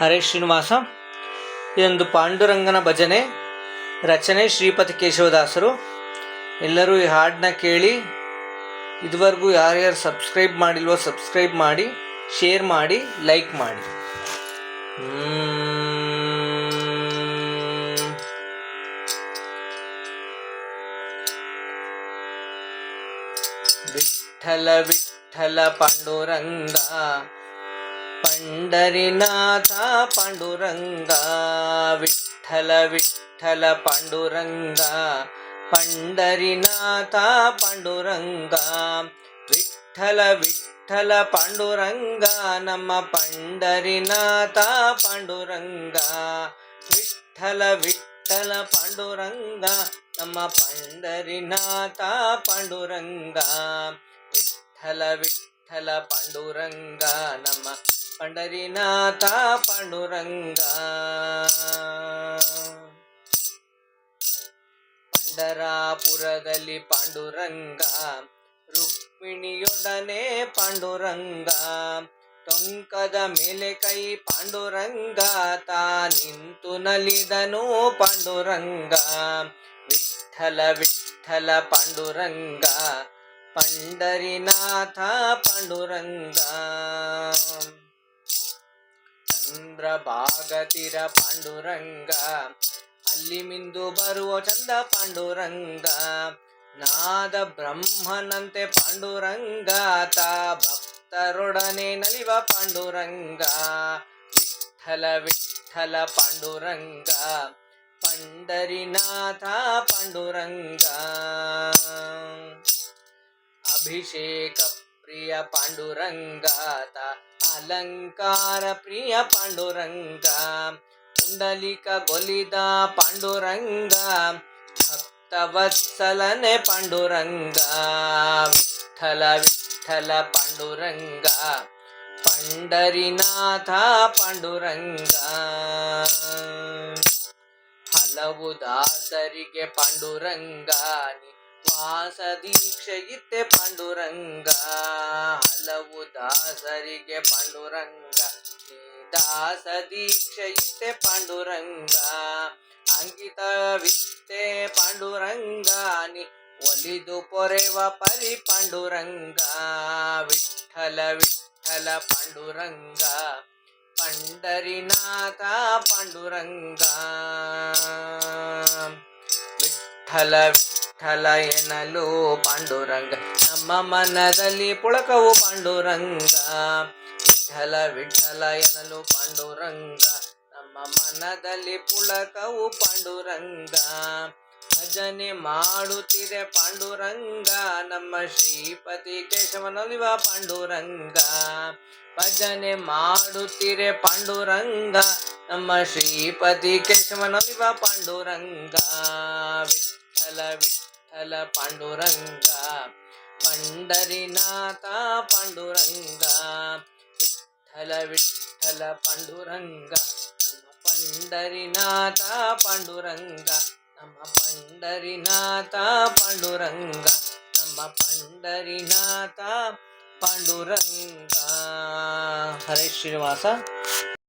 ಹರೇ ಶ್ರೀನಿವಾಸ. ಇದೊಂದು ಪಾಂಡುರಂಗನ ಭಜನೆ. ರಚನೆ ಶ್ರೀಪತಿ ಕೇಶವದಾಸರು. ಎಲ್ಲರೂ ಈ ಹಾಡನ್ನ ಕೇಳಿ, ಇದುವರೆಗೂ ಯಾರ್ಯಾರು ಸಬ್ಸ್ಕ್ರೈಬ್ ಮಾಡಿಲ್ವೋ ಸಬ್ಸ್ಕ್ರೈಬ್ ಮಾಡಿ, ಶೇರ್ ಮಾಡಿ, ಲೈಕ್ ಮಾಡಿ. ವಿಠಲ ವಿಠಲ ಪಾಂಡುರಂಗ. పండరినాథ పండురంగా విఠల విఠల పండురంగా పండరినాథ పండురంగా విఠల విఠల పండురంగా నమ్మ పండరినాథ పండురంగా విఠల విఠల పండురంగా నమ్మ పండరినాథ పండురంగా విఠల విఠల పండురంగా నమ్మ ಪಂಡರಿನಾಥ ಪಾಂಡುರಂಗ ಪಂಡರಾಪುರದಲ್ಲಿ ಪಾಂಡುರಂಗ ರುಕ್ಮಿಣಿಯೊಡನೆ ಪಾಂಡುರಂಗ ಟೊಂಕದ ಮೇಲೆ ಕೈ ಪಾಂಡುರಂಗ ತಾ ನಿಂತು ನಲಿದನು ಪಾಂಡುರಂಗ ವಿಠ್ಠಲ ವಿಠ್ಠಲ ಪಾಂಡುರಂಗ ಪಂಡರಿನಾಥ ಪಾಂಡುರಂಗ ಚಂದ್ರಭಾಗತಿರ ಪಾಂಡುರಂಗ ಅಲ್ಲಿ ಮಿಂದು ಬರುವ ಚಂದ ಪಾಂಡುರಂಗ ನಾದ ಬ್ರಹ್ಮನಂತೆ ಪಾಂಡುರಂಗ ತಾ ಭಕ್ತರೊಡನೆ ನಲಿವ ಪಾಂಡುರಂಗ ವಿಠ್ಠಲ ವಿಠ್ಠಲ ಪಾಂಡುರಂಗ ಪಂಡರಿನಾಥ ಪಾಂಡುರಂಗ ಅಭಿಷೇಕ ಪ್ರಿಯ ಪಾಂಡುರಂಗಾತ ಅಲಂಕಾರ ಪ್ರಿಯ ಪಾಂಡುರಂಗ ಪುಂಡಲಿಕ ಗೊಲಿದ ಪಾಂಡುರಂಗ ಭಕ್ತವತ್ಸಲನೆ ಪಾಂಡುರಂಗ ವಿಠಲ ವಿಠಲ ಪಾಂಡುರಂಗ ಪಂಡರಿನಾಥ ಪಾಂಡುರಂಗ ಹಲವು ದಾಸರಿಗೆ ಪಾಂಡುರಂಗ ನಿ ವಾಸ ದೀಕ್ಷೆ ಇತ್ತೆ ಪಾಂಡುರಂಗ ಹಲವು ದಾಸರಿಗೆ ಪಾಂಡುರಂಗ ನೀ ದಾಸ ದೀಕ್ಷೆ ಇತ್ತೆ ಪಾಂಡುರಂಗ ಅಂಕಿತವಿತ್ತೆ ಪಾಂಡುರಂಗ ನಿ ಒಲಿದು ಪೊರೆವ ಪರಿ ಪಾಂಡುರಂಗ ವಿಠಲ ವಿಠಲ ಪಾಂಡುರಂಗ ಪಂಡರಿನಾಥ ಪಾಂಡುರಂಗ ವಿಠಲ ವಿಠಲ ಎನ್ನಲು ಪಾಂಡುರಂಗ. ನಮ್ಮ ಮನದಲ್ಲಿ ಪುಳಕವು ಪಾಂಡುರಂಗ. ವಿಠಲ ವಿಠಲ ಎನ್ನಲು ಪಾಂಡುರಂಗ. ನಮ್ಮ ಮನದಲ್ಲಿ ಪುಳಕವು ಪಾಂಡುರಂಗ. ಭಜನೆ ಮಾಡುತ್ತಿದೆ ಪಾಂಡುರಂಗ. ನಮ್ಮ ಶ್ರೀಪತಿ ಕೇಶವನಲಿವ ಪಾಂಡುರಂಗ. ಭಜನೆ ಮಾಡುತ್ತಿರೆ ಪಾಂಡುರಂಗ. ನಮ್ಮ ಶ್ರೀಪತಿ ಕೇಶವನಲಿವ ಪಾಂಡುರಂಗ. ವಿಠಲ పంటల పండురంగ. పండరినాథ పండురంగ. విఠల విఠల పండురంగ. నమ పండరినాథ పండురంగ. నమ పండరినాథ పండురంగ. నమ పండరినాథ పండురంగ. హరే శ్రీనివాస.